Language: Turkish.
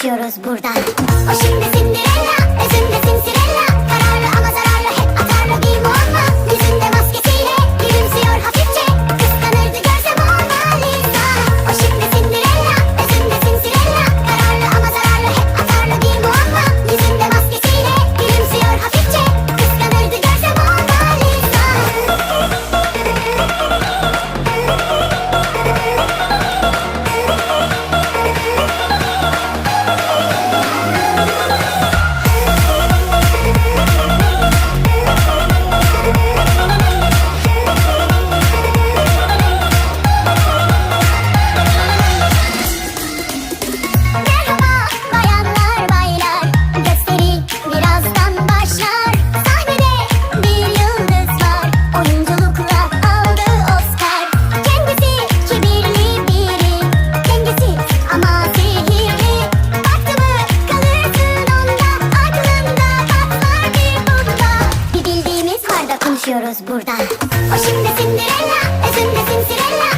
kaçıyoruz buradan. O şimdi konuşuyoruz burada. O şimdi Cinderella, özünde Cinderella.